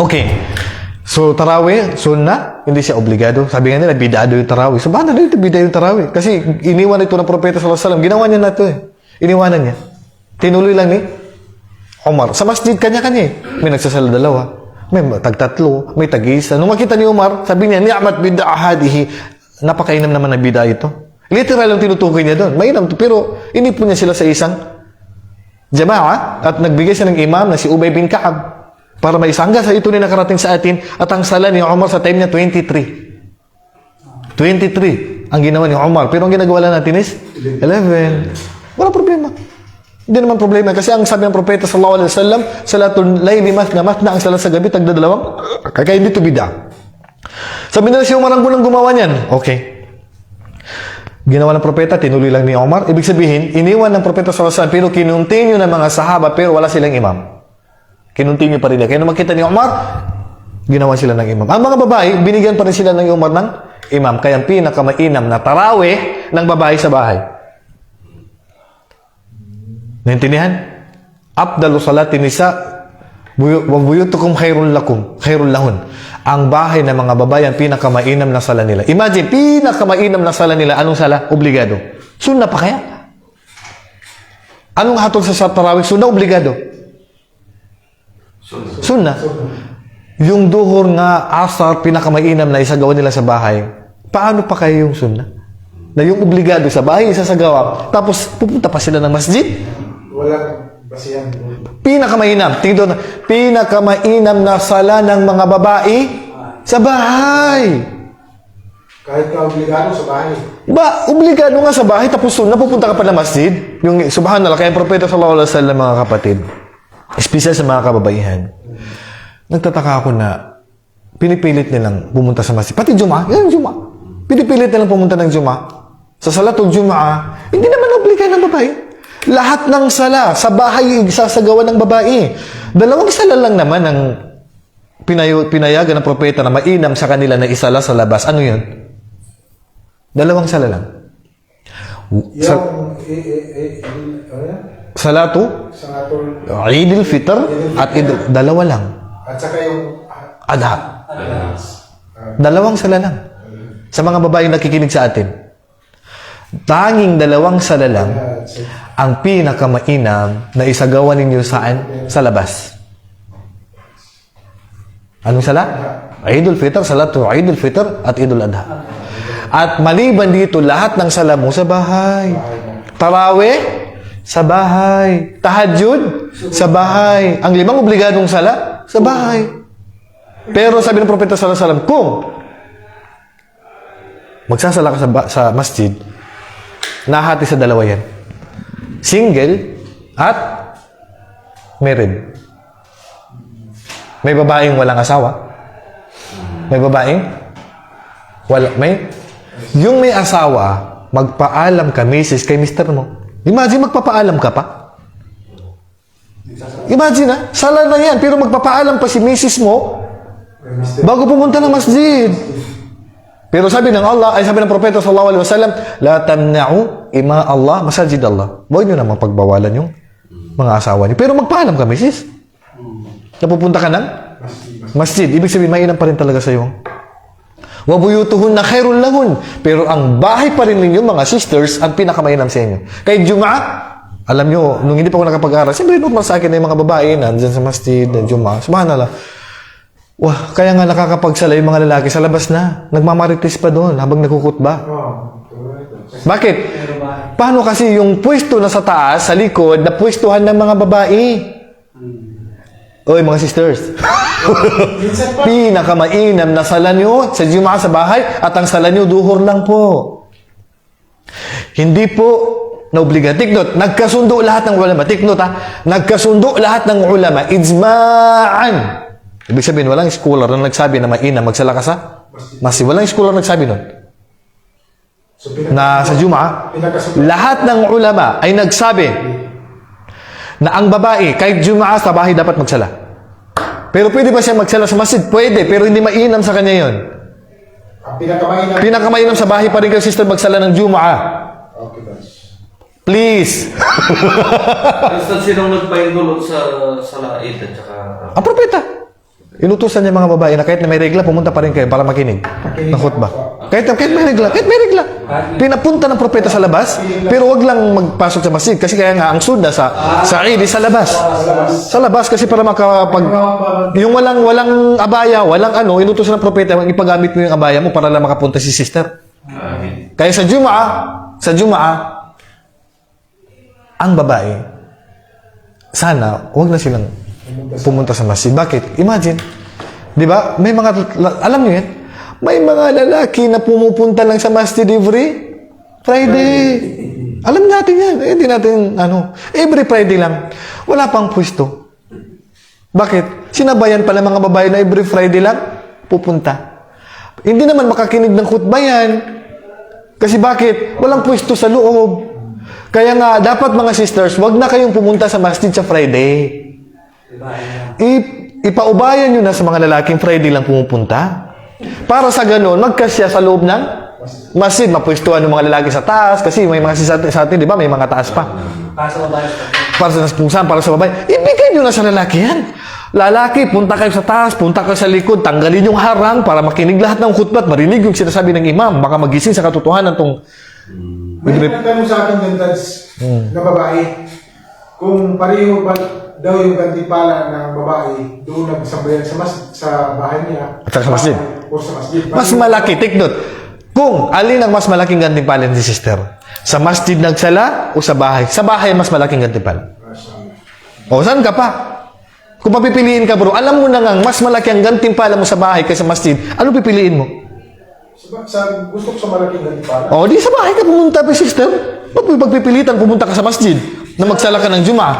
Okay. So, tarawih, sunnah, hindi siya obligado. Sabi nga nila, bidado yung tarawih. So, bakit na dito bida yung tarawih? Kasi iniwan ito ng propeta sallallahu alaihi wasallam. Ginawa niya na ito eh. Iniwanan niya. Tinuloy lang ni Umar. Sa masjid, kanya-kanya eh. May nagsasala dalawa. May tagtatlo. May tag-isa. Nung makita ni Umar, sabi niya, ni'amat bida ahadihi. Napakainam naman na bida ito. Literal yung tinutukoy niya doon. Mainam to. Pero, inipon niya sila sa isang jama'a at nagbigay siya ng imam na si Ubay bin Ka'ab para may hanggang sa ito na nakarating sa atin at ang sala ni Umar sa time niya 23. 23 ang ginawa ni Umar. Pero ang ginagawa lang natin is 11. Wala problema. Hindi naman problema kasi ang sabi ng propeta sallallahu alaihi wasallam, salatul layli mathna mathna ang salat sa gabi tagda dalawang kaya hindi to bida. Sabi nila si Umar ang gulang gumawa niyan. Okay. Ginawa ng propeta, tinuloy lang ni Umar. Ibig sabihin, iniwan ng propeta sallallahu alaihi wasallam pero kinuntinyo ng mga sahaba pero wala silang imam. Kinuntinyo pa rin nila. Kaya makita ni Umar, ginawa sila ng imam. Ang mga babae, binigyan pa rin sila ng Umar ng imam. Kaya ang pinakamainam na tarawih ng babae sa bahay. Naintindihan? Abdalu salati nisa wa buyutukum khairul lakum, khairul lahun. Ang bahay ng mga babae ang pinakamainam na sala nila. Imagine, pinakamainam na sala nila, anong sala? Obligado. Sunna pa kaya? Anong hatol sa tarawih? Sunna, obligado. Sunna. Yung duhur nga, asar, pinakamainam na isagawa nila sa bahay. Paano pa kaya yung sunna? Na yung obligado sa bahay, isasagawa. Tapos, pupunta pa sila ng masjid. Walang basihan. Pinakamainam. Tingnan na. Pinakamainam na sala ng mga babae sa bahay. Kahit ka obligado sa bahay. Ba, obligado nga sa bahay tapos sunna pupunta ka pa ng masjid. Yung subhanallah kaya ang propeta sallallahu alaihi wasallam mga kapatid. Espesyal sa mga kababaihan. Nagtataka ako na pinipilit nilang pumunta sa masjid. Pati Juma, yan Juma. Pinipilit nilang pumunta ng Juma. Sa salatul Juma, hindi naman obligado ng babae. Lahat ng sala sa bahay isasagawa ng babae. Dalawang sala lang naman ang pinayo, pinayagan ng propeta na mainam sa kanila na isala sa labas. Ano yun? Dalawang sala lang. Sa, Yung, eh, eh, eh, eh, ano? Salatu, Sa atol. Eid al-Fitr, at Eid dalawa lang. At saka yung, Adha. Dalawang sala lang. Sa mga babaeng nakikinig sa atin. Tanging dalawang sala lang ang pinakamainam na isagawa ninyo saan? Sa labas. Anong sala? Eid al-Fitr, salatu Eid al-Fitr at Eid al-Adha. At maliban dito, lahat ng sala mo sa bahay. Tarawih, sa bahay. Tahajjud, sa bahay. Ang limang obligadong sala, sa bahay. Pero sabi ng Propeta Sallallahu Alaihi Wasallam, kung magsasala ka sa, sa masjid, nahati sa dalawa yan. Single at married. May babaeng walang asawa. May babaeng wala may yung may asawa, magpaalam ka misis kay mister mo. Imagine magpapaalam ka pa. Imagine ha, sala na yan, pero magpapaalam pa si misis mo bago pumunta ng masjid. Pero sabi ng Allah, ay sabi ng Propeta sallallahu alaihi wasallam, la tamna'u ima Allah masajid Allah. Huwag niyo naman pagbawalan yung mga asawa niyo. Pero magpaalam ka, misis. Napupunta ka ng masjid. Ibig sabihin, mainam pa rin talaga sa iyo. Wabuyutuhun na khairul lahun. Pero ang bahay pa rin ninyo, mga sisters, ang pinakamainam sa inyo. Kay Juma, alam nyo, nung hindi pa ako nakapag-aral, siyempre normal sa akin na yung mga babae na dyan sa masjid, na Juma. Subhanallah. Wah, kaya nga nakakapagsala yung mga lalaki sa labas na. Nagmamarites pa doon habang nagkukutba. Bakit? Paano kasi yung pwesto na sa taas, sa likod, na pwestuhan ng mga babae? Oy, mga sisters. Pinakamainam na sala nyo sa Jumaa sa bahay at ang sala nyo duhur lang po. Hindi po na obliga. Take note, nagkasundo lahat ng ulama. Take note ha, nagkasundo lahat ng ulama. Ijma'an. Ibig sabihin, walang scholar na nagsabi na mainam magsala ka sa masjid. Walang scholar nagsabi nun. so Na sa Jumaa, lahat ng ulama ay nagsabi na ang babae, kahit Jumaa sa bahay dapat magsala. Pero pwede ba siya magsala sa masjid? Pwede, pero hindi mainam sa kanya yon. Pinakamainam. Pinakamainam sa bahay pa rin kayo, sister, magsala ng Jumaa. Okay. Please. Basta sinong nagpaindulot sa sa laid at saka ang propeta. Inutusan niya mga babae na kahit na may regla, pumunta pa rin kayo para makinig ng khutbah. Kahit, kahit may regla, kahit may regla. Pinapunta ng propeta sa labas, pero wag lang magpasok sa masjid. Kasi kaya nga, ang sunna sa, sa Eid sa labas. Sa labas, kasi para makapag... Yung walang, walang abaya, walang ano, inutusan ng propeta, ipagamit mo yung abaya mo para lang makapunta si sister. Kaya sa Jumaa, sa Jumaa, ang babae, sana, wag na silang pumunta sa masjid. Bakit? Imagine, di ba? May mga, alam niyo yan, may mga lalaki na pumupunta lang sa masjid every Friday. Alam natin yan. Eh, di natin, ano, every Friday lang. Wala pang pwesto. Bakit? Sinabayan pala mga babae na every Friday lang pupunta. Hindi naman makakinig ng khutbah yan. Kasi bakit? Walang pwesto sa loob. Kaya nga, dapat mga sisters, wag na kayong pumunta sa masjid sa Friday. I- ipaubayan nyo na sa mga lalaking Friday lang pumupunta. Para sa ganun, magkasya sa loob ng masjid. Mapwestuhan ng mga lalaki sa taas. Kasi may mga sa, sa atin, di ba? May mga taas pa. Para sa babae. Para sa para sa babae. Ibigay nyo na sa lalaki yan. Lalaki, punta kayo sa taas, punta kayo sa likod, tanggalin yung harang para makinig lahat ng khutbah at marinig yung sinasabi ng imam. Baka magising sa katotohanan tong May nagtanong sa akin yung dads na babae, kung pareho ba daw yung gantipala ng babae doon nagsabayan sa mas sa bahay niya At sa masjid. O sa masjid. Mas malaki, take note. Kung alin ang mas malaking gantimpalan si sister? Sa masjid nagsala o sa bahay? Sa bahay mas malaking gantimpalan. O saan ka pa? Kung papipiliin ka bro, alam mo na nga mas malaki ang gantimpala mo sa bahay kaysa masjid. Ano pipiliin mo? Sa, sa, gusto ko sa malaking gantipala. O di sa bahay ka pumunta pa sister. Pag pagpipilitan pumunta ka sa masjid na magsala ka ng Juma.